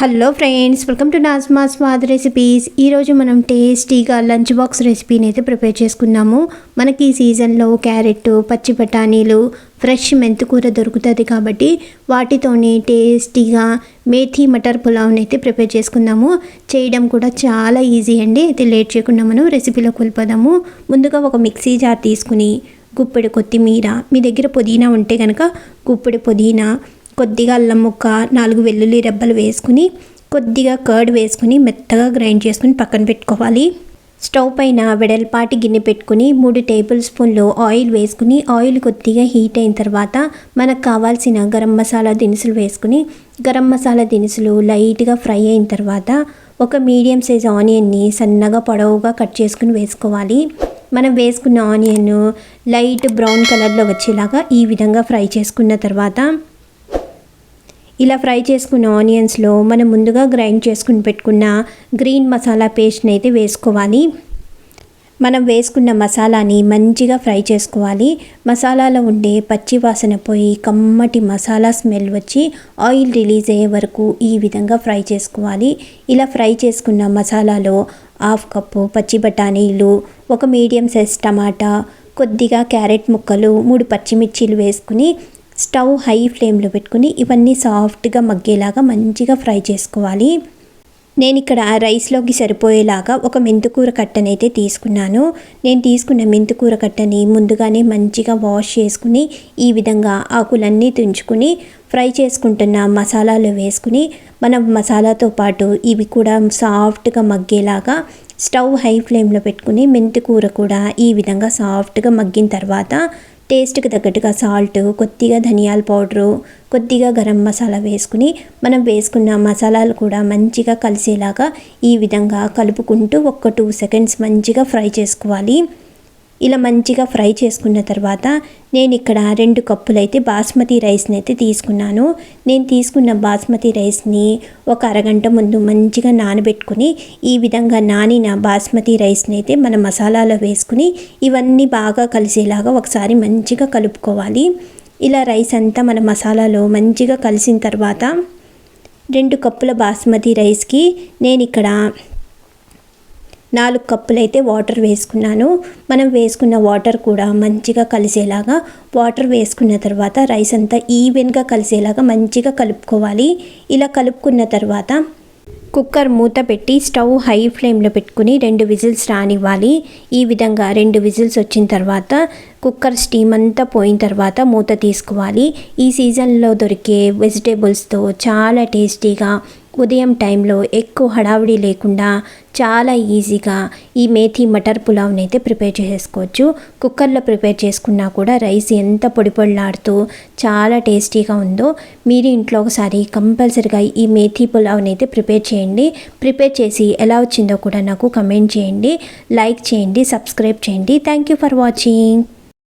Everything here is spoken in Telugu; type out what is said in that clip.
Hello friends welcome to Najma Swad recipes ఈరోజు మనం టేస్టీగా లంచ్ బాక్స్ రెసిపీని అయితే ప్రిపేర్ చేసుకున్నాము. మనకి ఈ సీజన్లో క్యారెట్ పచ్చి బఠానీలు ఫ్రెష్ మెంతికూర దొరుకుతుంది కాబట్టి వాటితోనే టేస్టీగా మేథీ మటర్ పులావ్ని అయితే ప్రిపేర్ చేసుకుందాము చేయడం కూడా చాలా ఈజీ అండి. అయితే లేట్ చేయకుండా మనం రెసిపీలో కోల్పోదాము ముందుగా ఒక మిక్సీ జార్ తీసుకుని గుప్పెడు కొత్తిమీర. మీ దగ్గర పుదీనా ఉంటే కనుక గుప్పెడు పుదీనా కొద్దిగా అల్లం ముక్క నాలుగు వెల్లుల్లి రెబ్బలు వేసుకుని కొద్దిగా కర్డ్ వేసుకుని మెత్తగా గ్రైండ్ చేసుకుని పక్కన పెట్టుకోవాలి. స్టవ్ పైన వెడల్పాటి గిన్నె పెట్టుకుని మూడు టేబుల్ స్పూన్లు ఆయిల్ వేసుకుని ఆయిల్ కొద్దిగా హీట్ అయిన తర్వాత మనకు కావాల్సిన గరం మసాలా దినుసులు వేసుకుని గరం మసాలా దినుసులు లైట్గా ఫ్రై అయిన తర్వాత ఒక మీడియం సైజ్ ఆనియన్ని సన్నగా పొడవుగా కట్ చేసుకుని వేసుకోవాలి. మనం వేసుకున్న ఆనియన్ లైట్ బ్రౌన్ కలర్లో వచ్చేలాగా ఈ విధంగా ఫ్రై చేసుకున్న తర్వాత ఇలా ఫ్రై చేసుకున్న ఆనియన్స్లో మనం ముందుగా గ్రైండ్ చేసుకుని పెట్టుకున్న గ్రీన్ మసాలా పేస్ట్ని అయితే వేసుకోవాలి. మనం వేసుకున్న మసాలాని మంచిగా ఫ్రై చేసుకోవాలి. మసాలాలో ఉండే పచ్చి వాసన పోయి కమ్మటి మసాలా స్మెల్ వచ్చి ఆయిల్ రిలీజ్ అయ్యే వరకు ఈ విధంగా ఫ్రై చేసుకోవాలి. ఇలా ఫ్రై చేసుకున్న మసాలాలో హాఫ్ కప్పు పచ్చి బఠానీలు ఒక మీడియం సైజ్ టమాటా కొద్దిగా క్యారెట్ ముక్కలు మూడు పచ్చిమిర్చీలు వేసుకుని స్టవ్ హై ఫ్లేమ్లో పెట్టుకుని ఇవన్నీ సాఫ్ట్గా మగ్గేలాగా మంచిగా ఫ్రై చేసుకోవాలి. నేను ఇక్కడ రైస్లోకి సరిపోయేలాగా ఒక మెంతుకూర కట్టనైతే తీసుకున్నాను. నేను తీసుకున్న మెంతుకూర కట్టని ముందుగానే మంచిగా వాష్ చేసుకుని ఈ విధంగా ఆకులన్నీ తుంచుకుని ఫ్రై చేసుకుంటున్న మసాలాలు వేసుకుని మనం మసాలాతో పాటు ఇవి కూడా సాఫ్ట్గా మగ్గేలాగా స్టవ్ హై ఫ్లేమ్లో పెట్టుకుని మెంతికూర కూడా ఈ విధంగా సాఫ్ట్గా మగ్గిన తర్వాత టేస్ట్కి తగ్గట్టుగా సాల్ట్ కొద్దిగా ధనియాల పౌడరు కొద్దిగా గరం మసాలా వేసుకుని మనం వేసుకున్న మసాలాలు కూడా మంచిగా కలిసేలాగా ఈ విధంగా కలుపుకుంటూ ఒక టూ సెకండ్స్ మంచిగా ఫ్రై చేసుకోవాలి. ఇలా మంచిగా ఫ్రై చేసుకున్న తర్వాత నేను ఇక్కడ రెండు కప్పులైతే బాస్మతి రైస్ని అయితే తీసుకున్నాను. నేను తీసుకున్న బాస్మతి రైస్ని ఒక అరగంట ముందు మంచిగా నానబెట్టుకుని ఈ విధంగా నానిన బాస్మతి రైస్ని అయితే మన మసాలాలో వేసుకుని ఇవన్నీ బాగా కలిసేలాగా ఒకసారి మంచిగా కలుపుకోవాలి. ఇలా రైస్ అంతా మన మసాలాలో మంచిగా కలిసిన తర్వాత రెండు కప్పుల బాస్మతి రైస్కి నేను ఇక్కడ నాలుగు కప్పులైతే వాటర్ వేసుకున్నాను. మనం వేసుకున్న వాటర్ కూడా మంచిగా కలిసేలాగా వాటర్ వేసుకున్న తర్వాత రైస్ అంతా ఈవెన్గా కలిసేలాగా మంచిగా కలుపుకోవాలి. ఇలా కలుపుకున్న తర్వాత కుక్కర్ మూత పెట్టి స్టవ్ హై ఫ్లేమ్లో పెట్టుకుని రెండు విజిల్స్ రానివ్వాలి. ఈ విధంగా రెండు విజిల్స్ వచ్చిన తర్వాత కుక్కర్ స్టీమ్ అంతా పోయిన తర్వాత మూత తీసుకోవాలి. ఈ సీజన్లో దొరికే వెజిటేబుల్స్తో చాలా టేస్టీగా ఉదయం టైంలో ఎక్కువ హడావిడి లేకుండా చాలా ఈజీగా ఈ మేథీ మటర్ పులావ్ని అయితే ప్రిపేర్ చేసుకోవచ్చు. కుక్కర్లో ప్రిపేర్ చేసుకున్నా కూడా రైస్ ఎంత పొడి పొడిలాడుతూ చాలా టేస్టీగా ఉందో మీరు ఇంట్లో ఒకసారి కంపల్సరిగా ఈ మేథీ పులావ్ని అయితే ప్రిపేర్ చేయండి. ప్రిపేర్ చేసి ఎలా వచ్చిందో కూడా నాకు కమెంట్ చేయండి. లైక్ చేయండి సబ్స్క్రైబ్ చేయండి. Thank you for watching.